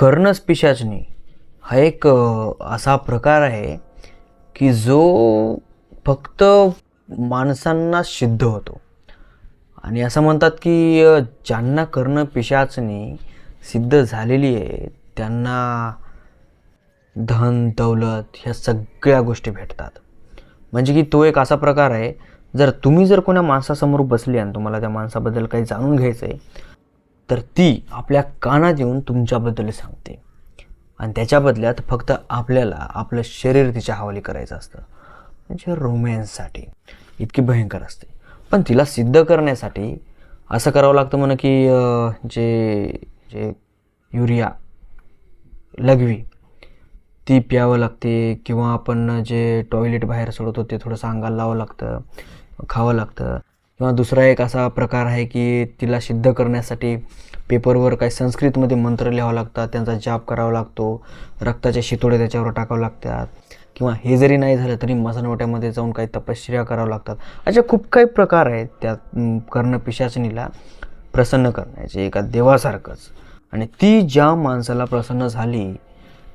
कर्णच पिशाचनी हा एक असा प्रकार आहे की जो फक्त माणसांना सिद्ध होतो. आणि असं म्हणतात की ज्यांना कर्ण पिशाचनी सिद्ध झालेली आहे त्यांना धन दौलत ह्या सगळ्या गोष्टी भेटतात. म्हणजे की तो एक असा प्रकार आहे जर तुम्ही जर कोणा माणसासमोर बसली आणि तुम्हाला त्या माणसाबद्दल काही जाणून घ्यायचं आहे तर ती आपल्या कानात येऊन तुमच्याबद्दल सांगते. आणि त्याच्या बदल्यात फक्त आपल्याला आपलं शरीर तिच्या हवाली करायचं असतं. म्हणजे रोमॅन्ससाठी इतकी भयंकर असते. पण तिला सिद्ध करण्यासाठी असं करावं लागतं म्हणा की जे जे युरिया लघवी ती प्यावं लागते किंवा आपण जे टॉयलेट बाहेर सोडतो ते थोडंसं अंगाला लावावं लागतं खावं लागतं. किंवा दुसरा एक असा प्रकार आहे की तिला सिद्ध करण्यासाठी पेपरवर काही संस्कृतमध्ये मंत्र लिहावं लागतात त्यांचा जाप करावा लागतो रक्ताचे शितोडे त्याच्यावर टाकावं लागतात. किंवा हे जरी नाही झालं तरी मसानवट्यामध्ये जाऊन काही तपश्चर्या करावं लागतात. अशा खूप काही प्रकार आहेत त्या कर्ण पिशाचनीला प्रसन्न करण्याचे एका देवासारखंच. आणि ती ज्या माणसाला प्रसन्न झाली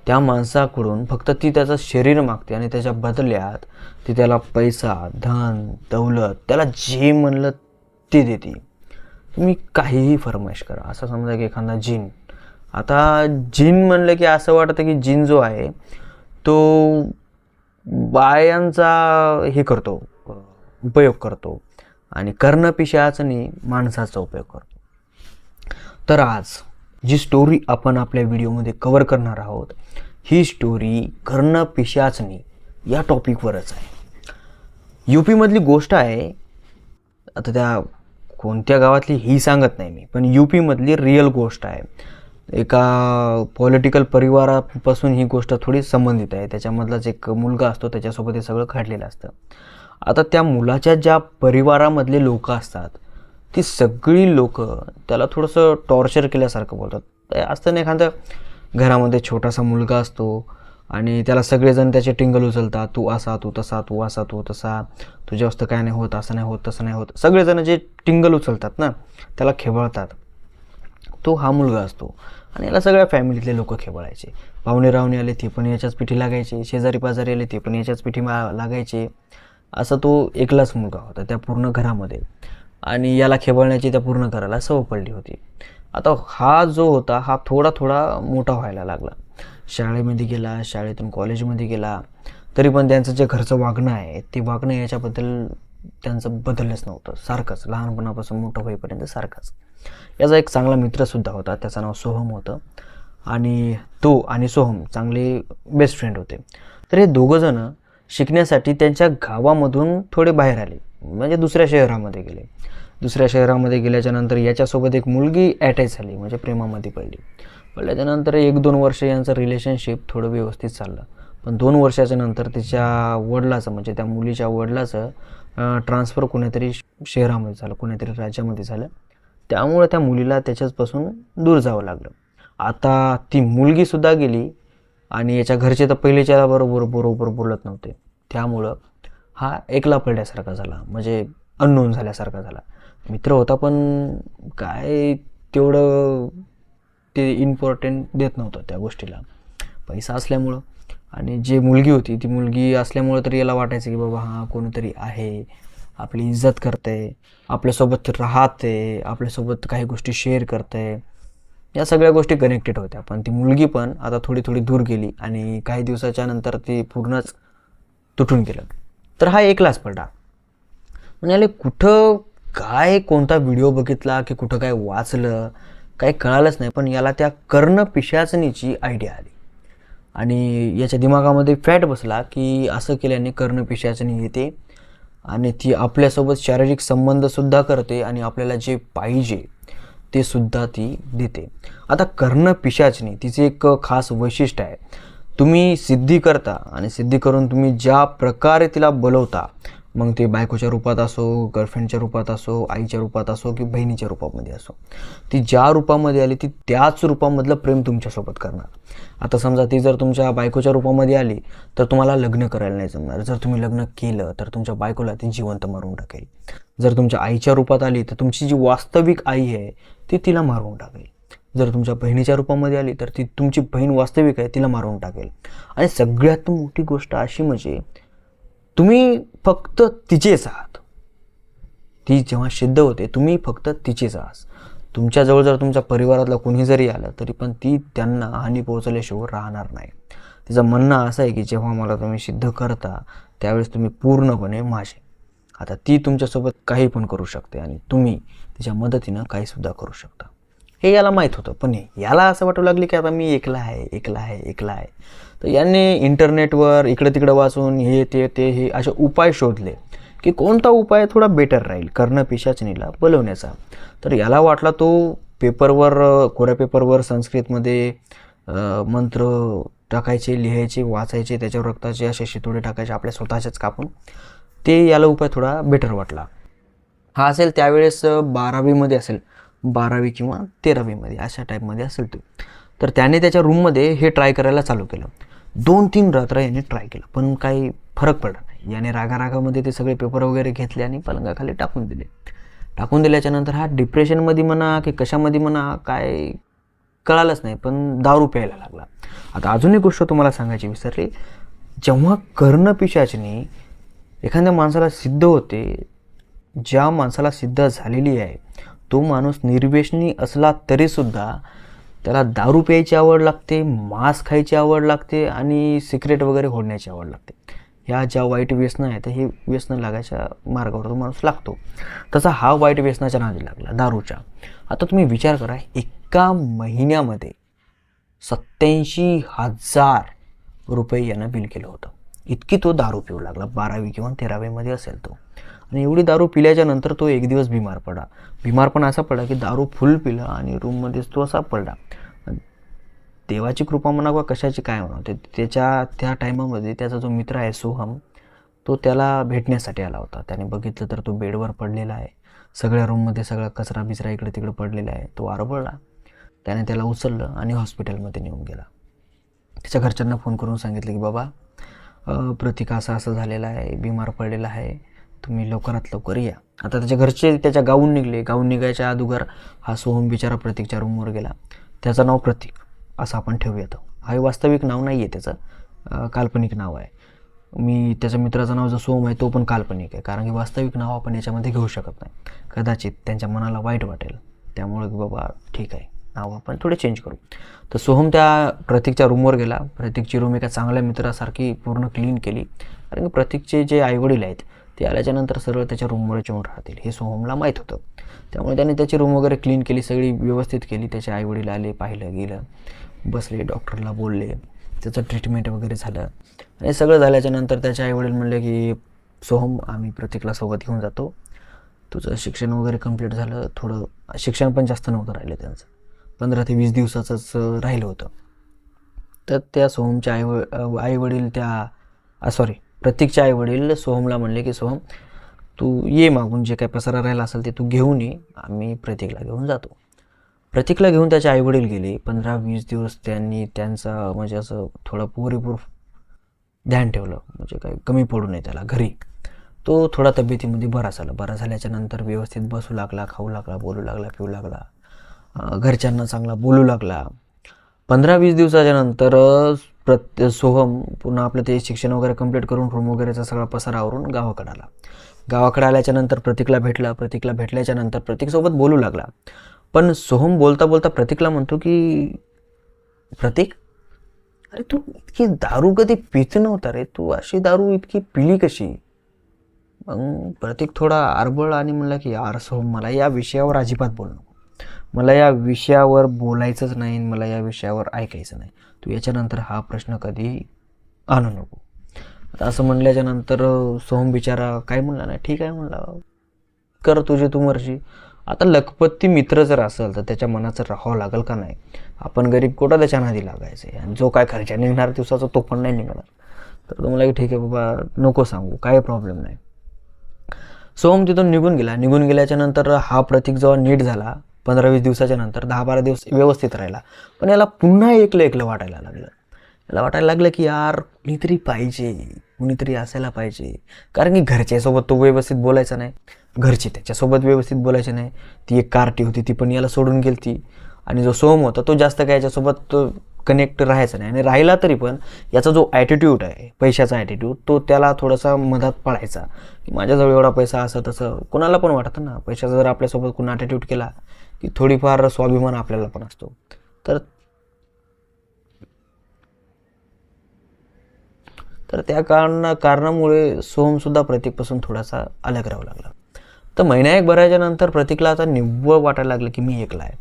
त्या माणसाकडून फक्त ती त्याचं शरीर मागते आणि त्याच्या बदल्यात ती त्याला पैसा धन दौलत त्याला जे म्हणलं ते देते. तुम्ही काहीही फरमाईश करा. असं समजा की एखादा जिन. आता जिन म्हणलं की असं वाटतं की जिन जो आहे तो बायांचा हे करतो उपयोग करतो आणि कर्णपिशाचनी माणसाचा उपयोग करतो. तर आज जी स्टोरी आपण आपल्या व्हिडिओमध्ये कवर करणार आहोत ही स्टोरी कर्ण पिशाचनी या टॉपिकवरच आहे. यू पीमधली गोष्ट आहे आता त्या कोणत्या गावातली ही सांगत नाही मी पण यू पीमधली रिअल गोष्ट आहे. एका पॉलिटिकल परिवारापासून ही गोष्ट थोडी संबंधित आहे त्याच्यामधलाच एक मुलगा असतो त्याच्यासोबत हे सगळं घडलेलं असतं. आता त्या मुलाच्या ज्या परिवारामधले लोक असतात ती सगळी लोक त्याला थोडंसं टॉर्चर केल्यासारखं बोलतात. असताना असतं ना घरामध्ये छोटासा मुलगा असतो आणि त्याला सगळेजण त्याचे टिंगल उचलतात तू असा तू तसा तू असा तू तसा तुझ्या वस्तू काय नाही होत असं नाही होत तसं नाही होत. सगळेजण जे टिंगल उचलतात ना त्याला खेवळतात तो हा मुलगा असतो आणि याला सगळ्या फॅमिलीतले लोक खेबळायचे. पाहुणे रावणे आले ते पण याच्याच पिठी लागायचे. शेजारी पाजारी आले ते पण याच्याच पिठी मा लागायचे. असा तो एकलाच मुलगा होता त्या पूर्ण घरामध्ये. आणि याला खेबळण्याची त्या पूर्ण घराला सव पडली होती. आता हा जो होता हा थोडा थोडा मोठा व्हायला लागला. शाळेमध्ये गेला शाळेतून कॉलेजमध्ये गेला तरी पण त्यांचं जे घरचं वागणं आहे ते वागणं याच्याबद्दल त्यांचं बदललंच नव्हतं. सारखंच लहानपणापासून मोठं होईपर्यंत सारखंच. याचा एक चांगला मित्रसुद्धा होता त्याचं नाव सोहम होतं. आणि तो आणि सोहम चांगले बेस्ट फ्रेंड होते. तर हे दोघंजणं शिकण्यासाठी त्यांच्या गावामधून थोडे बाहेर आले. म्हणजे दुसऱ्या शहरामध्ये गेले. दुसऱ्या शहरामध्ये गेल्याच्यानंतर याच्यासोबत एक मुलगी अटॅच झाली म्हणजे प्रेमामध्ये पडली. पडल्याच्यानंतर एक दोन वर्ष यांचं रिलेशनशिप थोडं व्यवस्थित चाललं. पण दोन वर्षाच्या नंतर तिच्या वडिलाचं म्हणजे त्या मुलीच्या वडिलाचं ट्रान्सफर कोणीतरी शहरामध्ये झालं कोणीतरी राज्यामध्ये झालं. त्यामुळे त्या मुलीला त्याच्याचपासून दूर जावं लागलं. आता ती मुलगीसुद्धा गेली आणि याच्या घरचे तर पहिलेच्या बरोबर बरोबर बोलत नव्हते. त्यामुळं हा एकला पडल्यासारखा झाला म्हणजे अननोन झाल्यासारखा झाला. मित्र होता पण काय तेवढं ते इम्पॉर्टंट देत नव्हतं त्या गोष्टीला. पैसा असल्यामुळं. आणि जे मुलगी होती ती मुलगी असल्यामुळं तरी याला वाटायचं की बाबा हां कोणीतरी आहे आपली इज्जत करते आपल्यासोबत राहते आपल्यासोबत काही गोष्टी शेअर करते या सगळ्या गोष्टी कनेक्टेड होत्या. पण ती मुलगी पण आता थोडी थोडी दूर गेली आणि काही दिवसाच्या नंतर ती पूर्णच तुटून गेलं. तर हा एकलाच पडला म्हणजे कुठं काय कोणता व्हिडिओ बघितला की कुठं काय वाचलं काही कळालंच नाही पण याला त्या कर्ण पिशाचनीची आयडिया आली. आणि याच्या दिमागामध्ये फॅट बसला की असं केल्याने कर्ण पिशाचनी येते आणि ती आपल्यासोबत शारीरिक संबंधसुद्धा करते आणि आपल्याला जे पाहिजे ते सुद्धा ती देते. आता कर्ण पिशाचनी तिचे एक खास वैशिष्ट्य आहे. तुम्ही सिद्धी करता आणि सिद्धी करून तुम्ही ज्या प्रकारे तिला बोलवता मग ते बायकोच्या रूपात असो गर्लफ्रेंडच्या रूपात असो आईच्या रूपात असो की बहिणीच्या रूपामध्ये असो. ती ज्या रूपामध्ये आली ती त्याच रूपामधलं प्रेम तुमच्यासोबत करणार. आता समजा ती जर तुमच्या बायकोच्या रूपामध्ये आली तर तुम्हाला लग्न करायला नाही जमणार. जर तुम्ही लग्न केलं तर तुमच्या बायकोला ती जिवंत मारून टाकेल. जर तुमच्या आईच्या रूपात आली तर तुमची जी वास्तविक आई आहे ती तिला मारून टाकेल. जर तुमच्या बहिणीच्या रूपामध्ये आली तर ती तुमची बहीण वास्तविक आहे तिला मारून टाकेल. आणि सगळ्यात मोठी गोष्ट अशी म्हणजे तुम्ही फक्त तिचेच आहात. ती जेव्हा सिद्ध होते तुम्ही फक्त तिचेच आहात. तुमच्याजवळ जर तुमच्या परिवारातला कोणी जरी आलं तरी पण ती त्यांना हानी पोहोचल्याशिवाय राहणार नाही. तिचं म्हणणं असं आहे की जेव्हा मला तुम्ही सिद्ध करता त्यावेळेस तुम्ही पूर्णपणे माझे. आता ती तुमच्यासोबत काही पण करू शकते आणि तुम्ही तिच्या मदतीनं काहीसुद्धा करू शकता. हे याला माहीत होतं पण हे- याला असं वाटू लागले की आता मी एकला आहे एकला आहे एकला आहे. तर यांनी इंटरनेटवर इकडं तिकडं वाचून हे ते ते हे असे उपाय शोधले की कोणता उपाय थोडा बेटर राहील कर्ण पिशाचनीला बोलवण्याचा. तर याला वाटला तो पेपरवर कोऱ्या पेपरवर संस्कृतमध्ये मंत्र टाकायचे लिहायचे वाचायचे त्याच्यावर रक्ताचे असे शितोडे टाकायचे आपल्या स्वतःच्याच कापून ते याला उपाय थोडा बेटर वाटला. हा असेल त्यावेळेस बारावीमध्ये असेल बारावी किंवा तेरावीमध्ये अशा टाईपमध्ये असेल तो. तर त्याने त्याच्या रूममध्ये हे ट्राय करायला चालू केलं. दोन तीन रात्र याने ट्राय केलं. पण काही फरक पडला नाही. याने रागारागामध्ये ते सगळे पेपर वगैरे घेतले आणि पलंगाखाली टाकून दिले. टाकून दिल्याच्या नंतर हा डिप्रेशनमध्ये म्हणा की कशामध्ये म्हणा काय कळालंच नाही पण दारू प्यायला लागला. आता अजून एक गोष्ट तुम्हाला सांगायची विसरली. जेव्हा कर्णपिशाचनी एखाद्या माणसाला सिद्ध होते ज्या माणसाला सिद्ध झालेली आहे तो माणूस निर्वेशनी असला तरीसुद्धा त्याला दारू प्यायची आवड लागते मांस खायची आवड लागते आणि सिक्रेट वगैरे होडण्याची आवड लागते. ह्या ज्या वाईट व्यसनं आहेत हे व्यसनं लागायच्या मार्गावर तो माणूस लागतो. तसा हा वाईट व्यसनाच्या नादी लागला दारूच्या. आता तुम्ही विचार करा एका महिन्यामध्ये सत्याऐंशी हजार रुपये यानं बिल केलं होतं. इतकी तो दारू पिऊ लागला बारावी किंवा तेरावीमध्ये असेल तो. आणि एवढी दारू पिल्याच्या नंतर तो एक दिवस बिमार पडला. बिमार पण असा पडला की दारू फुल पिला आणि रूममध्येच तो असा पडला. देवाची कृपा म्हणा किंवा कशाची काय म्हणा ते त्याच्या त्या टायमामध्ये त्याचा जो मित्र आहे सोहम तो त्याला भेटण्यासाठी आला होता. त्याने बघितलं तर तो बेडवर पडलेला आहे. सगळ्या रूममध्ये सगळा कचरा बिचरा इकडे तिकडे पडलेला आहे. तो आरबळला. त्याने त्याला उचललं आणि हॉस्पिटलमध्ये नेऊन गेला. त्याच्या घरच्यांना फोन करून सांगितलं की बाबा प्रतिका असा असं असं झालेला आहे बिमार पडलेला आहे. तुम्ही लवकरात लवकर या. आता त्याच्या घरचे त्याच्या गाऊन निघले. गाऊन निघायच्या अगोदर हा सोहम बिचारा प्रतीकच्या रूमवर गेला. त्याचं नाव प्रतीक. असं आपण ठेवूयात. हा वास्तविक नाव नाही आहे त्याचं काल्पनिक नाव आहे. मी त्याच्या मित्राचं नाव जो सोम आहे तो पण काल्पनिक आहे. कारण की वास्तविक नाव आपण याच्यामध्ये घेऊ शकत नाही. कदाचित त्यांच्या मनाला वाईट वाटेल. त्यामुळे की बाबा ठीक आहे. नाव आपण थोडे चेंज करू. तर सोहम त्या प्रतीकच्या रूमवर गेला. प्रतीकची रूम एका चांगल्या मित्रासारखी पूर्ण क्लीन केली. कारण की प्रतीकचे जे आईवडील आहेत ते आल्याच्यानंतर सरळ त्याच्या रूमवर येऊन राहतील. हे सोहमला माहीत होतं. त्यामुळे त्याने त्याची रूम वगैरे क्लीन केली सगळी व्यवस्थित केली. त्याचे आईवडील आले पाहिलं गेलं बसले डॉक्टरला बोलले. त्याचं ट्रीटमेंट वगैरे झालं. आणि सगळं झाल्याच्यानंतर त्याचे आईवडील म्हणले की सोहम आम्ही प्रत्येकला सोबत घेऊन जातो. तुझं शिक्षण वगैरे कंप्लीट झालं. थोडं शिक्षण पण जास्त नव्हतं राहिलं त्यांचं. पंधरा ते वीस दिवसाचंच राहिलं होतं. तर त्या सोहमच्या आई आईवडील त्या सॉरी प्रतीकचे आईवडील सोहमला म्हणले की सोहम तू ये मागून जे काही पसारा राहिला असेल ते तू घेऊन ये आम्ही प्रतीकला घेऊन जातो. प्रतीकला घेऊन त्याचे आईवडील गेले. पंधरा वीस दिवस त्यांनी त्यांचा म्हणजे असं थोडं पुरेपूर ध्यान ठेवलं. म्हणजे काही कमी पडू नये त्याला घरी. तो थोडा तब्येतीमध्ये बरा झाला. बरा झाल्याच्यानंतर व्यवस्थित बसू लागला खाऊ लागला बोलू लागला पिऊ लागला. घरच्यांना चांगला बोलू लागला. पंधरा वीस दिवसाच्या नंतर प्रत्य सोहम पुन्हा आपलं ते शिक्षण वगैरे कंप्लीट करून रूम वगैरेचा सगळा पसारा आवरून गावाकडे आला गावाकडे आल्याच्यानंतर प्रतीकला भेटला प्रतीकला भेटल्याच्यानंतर प्रतीकसोबत बोलू लागला. पण सोहम बोलता बोलता प्रतीकला म्हणतो की प्रतीक अरे तू इतकी दारू कधी पित नव्हता रे? तू अशी दारू इतकी पिली कशी? मग प्रतीक थोडा आरबळ आणि म्हणला की यार सोहम मला या विषयावर अजिबात बोल नको. मला या विषयावर बोलायचंच नाही आणि मला या विषयावर ऐकायचं नाही. तू याच्यानंतर हा प्रश्न कधी आणू नको. आता असं म्हणल्याच्या नंतर सोहम बिचारा काय म्हणला नाही? ठीक आहे म्हणला कर तुझी तू मर्जी. आता लखपती मित्र जर असेल तर त्याच्या मनाचं राहावं लागेल का नाही? आपण गरीब कोटा त्याच्या नादी लागायचं. आणि जो काय खर्चा निघणार दिवसाचा तो पण नाही निघणार. तर तो ठीक आहे बाबा नको सांगू. काय प्रॉब्लेम नाही. सोहम तिथून निघून गेला. निघून गेल्याच्यानंतर हा प्रतीक जेव्हा नीट झाला पंधरा वीस दिवसाच्या नंतर दहा बारा दिवस व्यवस्थित राहिला. पण याला पुन्हा एकलं एकलं वाटायला लागलं. याला वाटायला लागलं की यार कुणीतरी पाहिजे कुणीतरी असायला पाहिजे. कारण की घरच्यासोबत तो व्यवस्थित बोलायचा नाही. घरची त्याच्यासोबत व्यवस्थित बोलायचे नाही. ती एक कार्टी होती ती पण याला सोडून गेली ती आणि जो सोम होता तो जास्त काय याच्यासोबत कनेक्ट राहायचा नाही. आणि राहिला तरी पण याचा जो ॲटिट्यूड आहे पैशाचा ॲटिट्यूड तो त्याला थोडासा मधात पडायचा की माझ्याजवळ एवढा पैसा असं तसं कोणाला पण वाटतं ना. पैशाचा जर आपल्यासोबत कोण ॲटिट्यूड केला की थोडीफार स्वाभिमान आपल्याला पण असतो. तर तर त्या कारण कारणामुळे सोहमसुद्धा प्रतीकपासून थोडासा अलग राहू लागला. तर महिना एक भरायच्या नंतर प्रतीकला आता निव्वळ वाटायला लागलं की मी एकला आहे.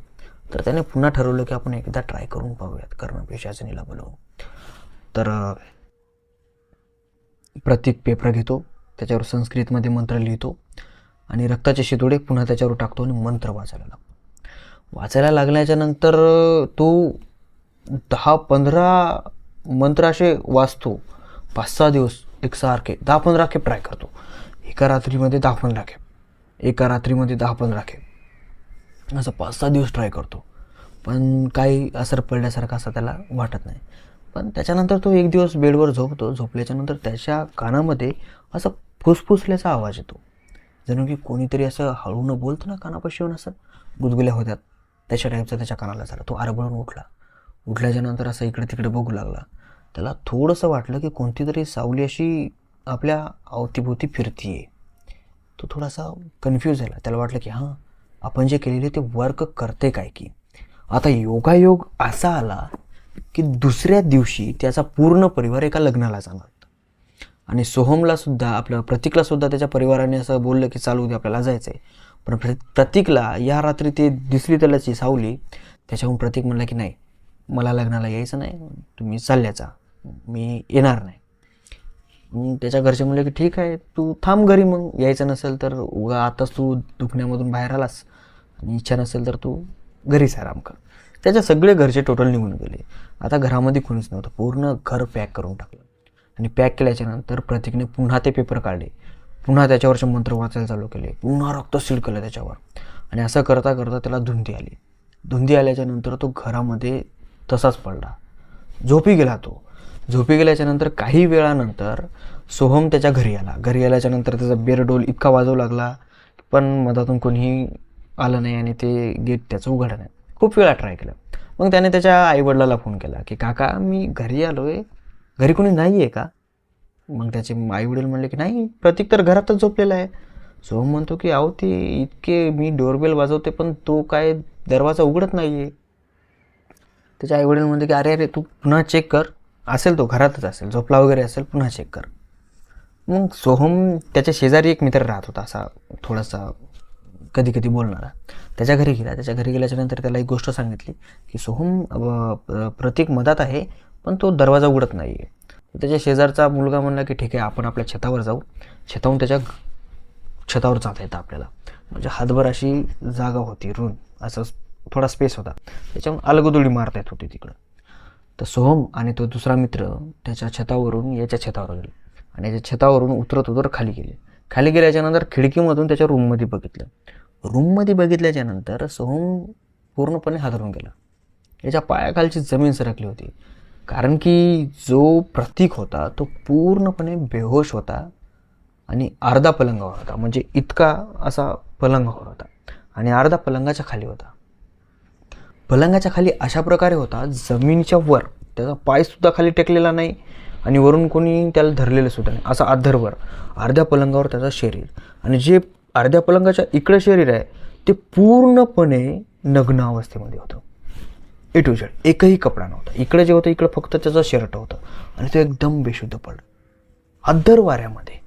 तर त्याने पुन्हा ठरवलं की आपण एकदा ट्राय करून पाहूयात कर्ण पेशाचनीला बोलवू तर प्रतीक पेपर घेतो त्याच्यावर संस्कृतमध्ये मंत्र लिहितो आणि रक्ताचे शितोडे पुन्हा त्याच्यावर टाकतो आणि मंत्र वाचायला लागतो. वाचायला लागल्याच्या नंतर तो दहा पंधरा मंत्र असे वाचतो. पाच सहा दिवस एकसारखे दहा पंधरा खेप ट्राय करतो. एका रात्रीमध्ये दहा पंधरा खेप एका रात्रीमध्ये दहा पंधरा खेप असं पाच सहा दिवस ट्राय करतो. पण काही असर पडल्यासारखा असं त्याला वाटत नाही. पण त्याच्यानंतर तो एक दिवस बेडवर झोपतो. झोपल्याच्यानंतर त्याच्या कानामध्ये असं फुसफुसल्याचा आवाज येतो. जणू की कोणीतरी असं हळूनं बोलतं ना कानापाशी येऊन असं गुदगुल्या होत्यात त्याच्या टाईपचा त्याच्या कानाला झाला. तो आरबळून उठला. उठल्याच्या नंतर असं इकडे तिकडे बघू लागला. त्याला थोडंसं वाटलं की कोणती तरी सावली अशी आपल्या अवतीभोवती फिरतीये. तो थोडासा कन्फ्यूज झाला. त्याला वाटलं की हां आपण जे केलेले ते वर्क करते काय की? आता योगायोग असा आला की दुसऱ्या दिवशी त्याचा पूर्ण परिवार एका लग्नाला जाणार आणि सोहमला सुद्धा आपल्या प्रतीकला सुद्धा त्याच्या परिवाराने असं बोललं की चालू दे आपल्याला जायचं आहे पण प्र प्रतीकला या रात्री ते दिसली त्यालाची सावली त्याच्याहून प्रतीक म्हणला की नाही मला लग्नाला यायचं नाही तुम्ही चालल्याचा मी येणार नाही. मग त्याच्या घरचे म्हणले की ठीक आहे तू थांब घरी मग यायचं नसेल तर उगा आताच तू दुखण्यामधून बाहेर आलास आणि इच्छा नसेल तर तू घरीच आराम कर. त्याच्या सगळे घरचे टोटल निघून गेले. आता घरामध्ये कोणीच नव्हतं पूर्ण घर पॅक करून टाकलं. आणि पॅक केल्याच्यानंतर प्रतीकने पुन्हा ते पेपर काढले. पुन्हा त्याच्यावरचे मंत्र वाचायला चालू केले. पुन्हा रक्त सिडकलं त्याच्यावर. आणि असं करता करता त्याला धुंदी आली. धुंदी आल्याच्यानंतर तो घरामध्ये तसाच पडला. झोपी गेला तो. झोपी गेल्याच्यानंतर काही वेळानंतर सोहम त्याच्या घरी आला. घरी आल्याच्यानंतर त्याचा बेरडोल इतका वाजवू लागला पण मधातून कोणीही आलं नाही आणि ते गेट त्याचं उघडलं नाही. खूप वेळा ट्राय केलं. मग त्याने त्याच्या आईवडिलाला फोन केला की काका मी घरी आलो आहे घरी कोणी नाही आहे का? मग त्याचे आईवडील म्हणले की नाही प्रतीक तर घरातच झोपलेला आहे. सोहम म्हणतो की अहो ते इतके मी डोरबेल वाजवते पण तो काय दरवाजा उघडत नाही आहे त्याचे आईवडील म्हणते की अरे अरे तू पुन्हा चेक कर. असेल तो घरातच असेल झोपला वगैरे असेल पुन्हा चेक कर. मग सोहम त्याच्या शेजारी एक मित्र राहत होता असा थोडासा कधी कधी बोलणारा. त्याच्या घरी गेला. त्याच्या घरी गेल्याच्यानंतर त्याला एक गोष्ट सांगितली की सोहम प्रतीक मधात आहे पण तो दरवाजा उघडत नाही आहे त्याच्या शेजारचा मुलगा म्हणला की ठीक आहे आपण आपल्या छतावर जाऊ. छताहून त्याच्या छतावर जाता येतं आपल्याला. म्हणजे हातभर अशी जागा होती रूम असं थोडा स्पेस होता. त्याच्यामुळे अलगदुडी मारता येत होती तिकडं. तर सोहम आणि तो दुसरा मित्र त्याच्या छतावरून याच्या छतावर गेले. आणि याच्या छतावरून उतरत उतरत खाली गेले. खाली गेल्याच्यानंतर खिडकीमधून त्याच्या रूममध्ये बघितलं. रूममध्ये बघितल्याच्यानंतर सोहम पूर्णपणे हादरून गेला. याच्या पायाखालची जमीन सरकली होती. कारण की जो प्रतीक होता तो पूर्णपणे बेहोश होता आणि अर्धा पलंगावर होता. म्हणजे इतका असा पलंगावर होता आणि अर्धा पलंगाच्या खाली होता. पलंगाच्या खाली अशा प्रकारे होता जमिनीच्या वर त्याचा पायसुद्धा खाली टेकलेला नाही आणि वरून कोणी त्याला धरलेलं सुद्धा नाही. असा अध्धरवर अर्ध्या पलंगावर त्याचं शरीर. आणि जे अर्ध्या पलंगाच्या इकडं शरीर आहे ते पूर्णपणे नग्न अवस्थेमध्ये होतं. ए टू झेड एकही कपडा नव्हता. इकडे जे होतं इकडं फक्त त्याचं शर्ट होतं. आणि ते एकदम बेशुद्ध पडला. अद्धर वाऱ्यामध्ये.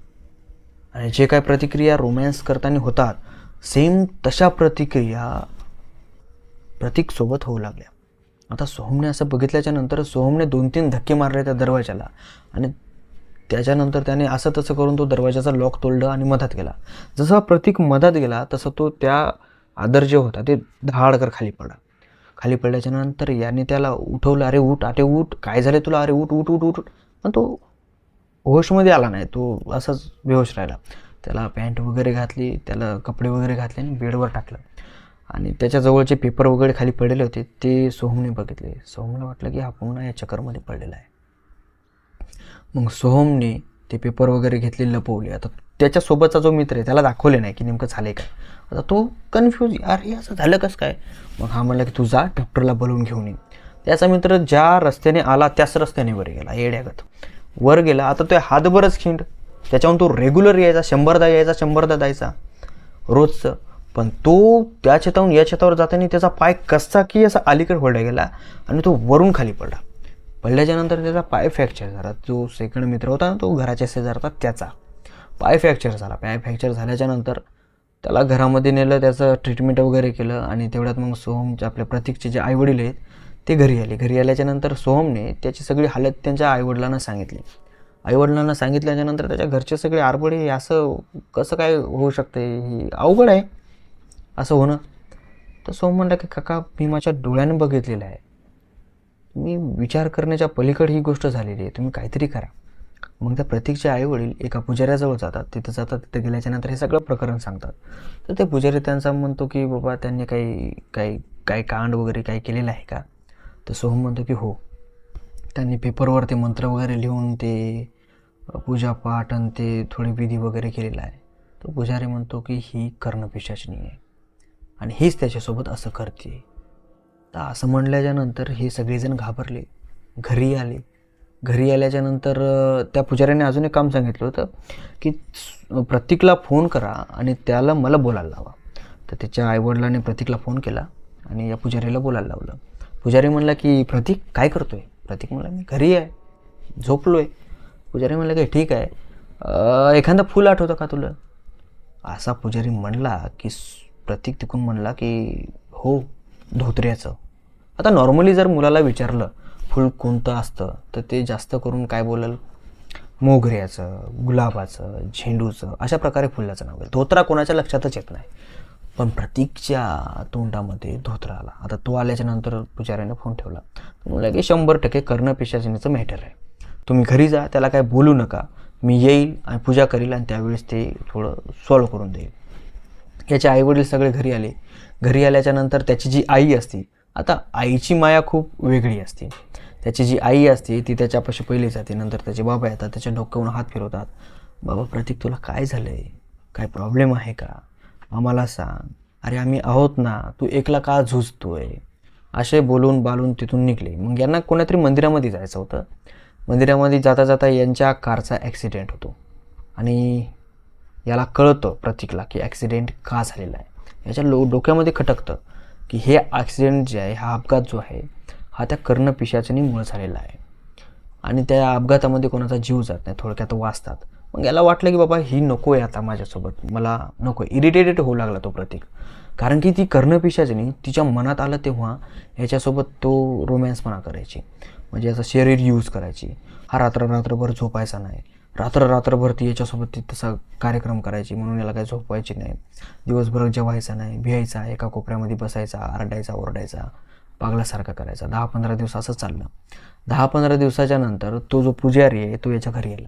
आणि जे काय प्रतिक्रिया रोमॅन्स करताना होतात सेम तशा प्रतिक्रिया प्रतीकसोबत होऊ लागल्या. आता सोहमने असं बघितल्याच्या नंतर सोहमने दोन तीन धक्के मारले त्या दरवाजाला आणि त्याच्यानंतर त्याने असं तसं करून तो दरवाजाचा लॉक तोडलं आणि मधात गेला. जसा प्रतीक मधात गेला तसं तो त्या आदर जे होता ते धाडकर खाली पडला. खाली पडल्याच्या नंतर याने त्याला उठवलं अरे उठ अरे उठ काय झालं तुला? अरे उठ उठ उठ उठ. पण तो होशमध्ये आला नाही तो असाच बेहोश राहिला. त्याला पॅन्ट वगैरे घातली त्याला कपडे वगैरे घातले आणि बेडवर टाकलं. आणि त्याच्याजवळचे पेपर वगैरे खाली पडलेले होते ते सोहमने बघितले. सोहमला वाटलं की हा पुन्हा या चक्करमध्ये पडलेला आहे. मग सोहमने ते पेपर वगैरे घेतले लपवले. आता त्याच्यासोबतचा जो मित्र आहे त्याला दाखवले नाही की नेमकं झाले काय. आता तो कन्फ्यूज अरे असं झालं कसं काय? मग हा म्हणला की तू जा डॉक्टरला बोलवून घेऊन ये. त्याचा मित्र ज्या रस्त्याने आला त्याच रस्त्याने वर गेला येड्यागत. वर गेला आता तो हातभरच खिंड. त्याच्याहून तो रेग्युलर यायचा शंभरदा यायचा शंभरदा जायचा. रोजचं. पण तो त्या शेताहून या छतावर जाताना त्याचा पाय कसा की असा अलीकडे पडला गेला आणि तो वरून खाली पडला. पडल्याच्यानंतर त्याचा पाय फ्रॅक्चर झाला. जो सेकंड मित्र होता ना तो घराच्या शेजारचा त्याचा. पाय फ्रॅक्चर झाला. पाय फ्रॅक्चर झाल्याच्यानंतर त्याला घरामध्ये नेलं त्याचं ट्रीटमेंट वगैरे केलं आणि तेवढ्यात मग सोहमचे आपल्या प्रतीकचे जे आईवडील आहेत ते घरी आले. घरी आल्याच्यानंतर सोहमने त्याची सगळी हालत त्यांच्या आईवडिलांना सांगितली. आईवडिलांना सांगितल्याच्यानंतर त्याच्या घरचे सगळे आरबडे हे असं कसं काय होऊ शकते ही अवघड आहे. असं होणं. तर सोहम म्हणला की काका मी माझ्या डोळ्याने बघितलेलं आहे. मी विचार करण्याच्या पलीकडे ही गोष्ट झालेली आहे. तुम्ही काहीतरी करा. मग त्या प्रतीकचे आईवडील एका पुजाऱ्याजवळ जातात. तिथं जातात तिथं गेल्याच्यानंतर हे सगळं प्रकरण सांगतात. तर ते पुजारी त्यांचा म्हणतो की बाबा त्यांनी काही काही काही कांड वगैरे काही केलेलं आहे का? तर सोहम म्हणतो की हो. त्यांनी पेपरवर ते मंत्र वगैरे लिहून ते पूजापाठ आणि ते थोडी विधी वगैरे केलेला आहे. तो पुजारी म्हणतो की ही कर्णपिशाचनी आहे आणि हीच त्याच्यासोबत असं करते. तर असं म्हणल्याच्यानंतर हे सगळेजण घाबरले. घरी आले. घरी आल्याच्यानंतर त्या पुजाऱ्याने अजून एक काम सांगितलं होतं की प्रतीकला फोन करा आणि त्याला मला बोलायला लावा. तर त्याच्या आईवडिलांनी प्रतीकला फोन केला आणि या पुजारीला बोलायला लावलं. पुजारी म्हणला की प्रतीक काय करतो आहे प्रतीक म्हणला मी घरी आहे. झोपलो आहे पुजारी म्हणला की ठीक आहे. एखादा फुल फूल आठवतं का तुला? असा पुजारी म्हणला की प्रतीक तिकून म्हणला की हो धोत्र्याचं. आता नॉर्मली जर मुलाला विचारलं फुल कोणतं असतं तर ते जास्त करून काय बोलल? मोगऱ्याचं गुलाबाचं झेंडूचं अशा प्रकारे फुलाचं नाव आहे धोत्रा कोणाच्या लक्षातच येत नाही. पण प्रतीकच्या तोंडामध्ये धोत्रा आला. आता तो आल्याच्यानंतर पुजाऱ्याने फोन ठेवला. म्हणलं की शंभर टक्के कर्ण कर्णपिशाचिनीचं मॅटर आहे. तुम्ही घरी जा त्याला काय बोलू नका. मी येईल आणि पूजा करील आणि त्यावेळेस ते थोडं सॉल्व करून देईल. याचे आईवडील सगळे घरी आले. घरी आल्याच्यानंतर त्याची जी आई असती आता आईची माया खूप वेगळी असते. त्याची जी आई असते ती त्याच्यापाशी पहिली जाते. नंतर त्याचे बाबा येतात त्याच्या डोक्यावरून हात फिरवतात. बाबा प्रतीक तुला काय झालं आहे काय प्रॉब्लेम आहे का? आम्हाला सांग. अरे आम्ही आहोत ना. तू एकला का झुजतोय? असे बोलून बालून तिथून निघले. मग यांना कोणातरी मंदिरामध्ये जायचं होतं. मंदिरामध्ये जाता जाता यांच्या कारचा ॲक्सिडेंट होतो. आणि याला कळतं प्रतीकला की ॲक्सिडेंट का झालेला आहे. याच्या लो डोक्यामध्ये खटकतं. की हे ॲक्सिडेंट जे आहे हा अपघात जो आहे हा त्या कर्णपिशाचनीमुळे झालेला आहे. आणि त्या अपघातामध्ये कोणाचा जीव जात नाही थोडक्यात वाचतात. मग याला वाटलं की बाबा ही नको आहे आता माझ्यासोबत. मला नको आहे इरिटेटेड होऊ लागला तो प्रतीक. कारण की ती कर्णपिशाचनी तिच्या मनात आलं तेव्हा ह्याच्यासोबत तो रोमॅन्सपणा करायची. म्हणजे याचा शरीर यूज करायची. हा रात्र रात्रभर झोपायचा नाही. रात्र रात्रभर ती याच्यासोबत ती तसा कार्यक्रम करायची म्हणून याला काही झोपवायची नाही. दिवसभर जेवायचा नाही भियायचा एका कोपऱ्यामध्ये बसायचा आरडायचा ओरडायचा पागलासारखा करायचा. दहा पंधरा दिवस असं चाललं. दहा पंधरा दिवसाच्या नंतर तो जो पुजारी आहे तो याच्या घरी आला.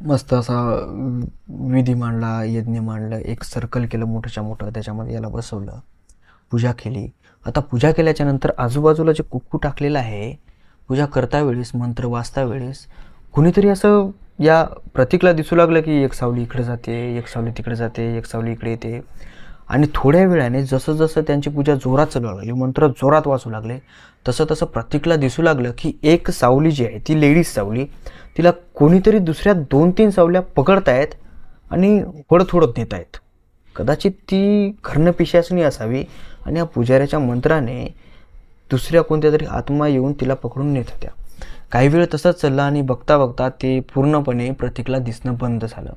मस्त असा विधी मांडला यज्ञ मांडलं एक सर्कल केलं मोठंच्या मोठं त्याच्यामध्ये याला बसवलं. पूजा केली. आता पूजा केल्याच्यानंतर आजूबाजूला जे कुक्कू टाकलेलं आहे पूजा करता वेळेस मंत्र वाचता वेळेस कुणीतरी असं या प्रतीकला दिसू लागलं की एक सावली इकडे जाते एक सावली तिकडे जाते एक सावली इकडे येते. आणि थोड्या वेळाने जसं जसं त्यांची पूजा जोरात चालू लागली मंत्र जोरात वाचू लागले तसं तसं प्रतीकला दिसू लागलं की एक सावली जी आहे ती लेडीज सावली तिला कोणीतरी दुसऱ्या दोन तीन सावल्या पकडतायत आणि होडत होडत नेत आहेत कदाचित ती कर्णपिशाचनी असावी आणि या पुजाऱ्याच्या मंत्राने दुसऱ्या कोणत्या तरी आत्मा येऊन तिला पकडून नेत होत्या. काही वेळ तसंच चाललं आणि बघता बघता ते पूर्णपणे प्रतीकला दिसणं बंद झालं.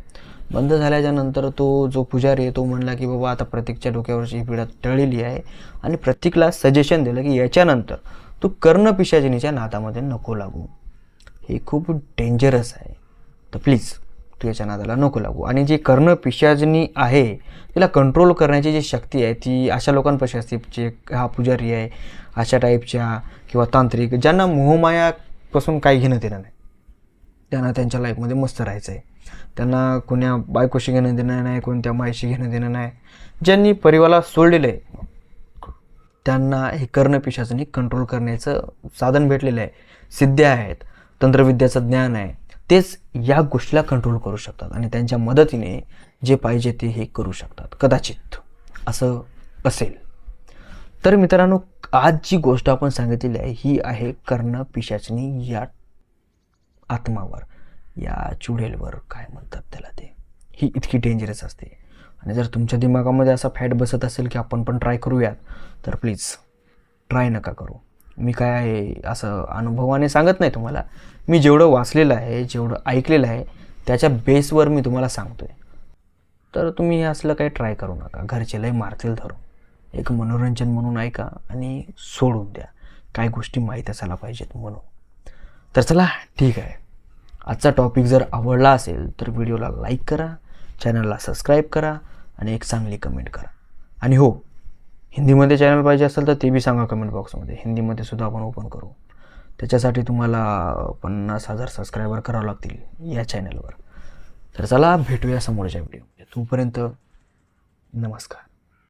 बंद झाल्याच्यानंतर तो जो पुजारी आहे तो म्हणला की बाबा आता प्रतीकच्या डोक्यावरची पिढा टळलेली आहे आणि प्रतीकला सजेशन दिलं की याच्यानंतर तू कर्णपिशाचिनीच्या नातामध्ये नको लागू. हे खूप डेंजरस आहे. तर प्लीज तू याच्या नादाला नको लागू. आणि जी कर्ण पिशाजनी आहे तिला कंट्रोल करण्याची जी शक्ती आहे ती अशा लोकांपाशी असते जे हा पुजारी आहे अशा टाईपच्या किंवा तांत्रिक ज्यांना मोहमाया पासून काही घेणं देणं नाही. त्यांना त्यांच्या लाईफमध्ये मस्त राहायचं आहे त्यांना कोण्या बायकोशी घेणं देणं नाही कोणत्या मायशी घेणं देणं नाही. ज्यांनी परिवाराला सोडलेलं आहे त्यांना हे कर्णपिशाचनी कंट्रोल करण्याचं साधन भेटलेलं आहे. सिद्ध्या आहेत तंत्रविद्याचं ज्ञान आहे. तेच या गोष्टीला कंट्रोल करू शकतात आणि त्यांच्या मदतीने जे पाहिजे ते हे करू शकतात. कदाचित असं असेल. तर मित्रांनो आज जी गोष्ट आपण सांगितलेली आहे ही आहे कर्ण पिशाचनी या आत्मावर या चुडेलवर काय म्हणतात त्याला ते? ही इतकी डेंजरस असते. आणि जर तुमच्या दिमागामध्ये असा फॅट बसत असेल की आपण पण ट्राय करूयात तर प्लीज ट्राय नका करू. मी काय आहे असं अनुभवाने सांगत नाही तुम्हाला. मी जेवढं वाचलेलं आहे जेवढं ऐकलेलं आहे त्याच्या बेसवर मी तुम्हाला सांगतो आहे तर तुम्ही हे असलं काही ट्राय करू नका. घरचे लय मारतील धरून. एक मनोरंजन म्हणून ऐका आणि सोडून द्या. काय गोष्टी माहीत असायला पाहिजेत म्हणून. तर चला ठीक आहे. आजचा टॉपिक जर आवडला असेल तर व्हिडिओला लाईक करा चॅनलला सबस्क्राईब करा आणि एक चांगली कमेंट करा. आणि हो हिंदीमध्ये चॅनल पाहिजे असेल तर ते बी सांगा कमेंट बॉक्समध्ये हिंदीमध्ये सुद्धा आपण ओपन करू. त्याच्यासाठी तुम्हाला पन्नास हजार सबस्क्रायबर करावं लागतील या चॅनलवर तर चला भेटूया समोरच्या व्हिडिओमध्ये तोपर्यंत नमस्कार.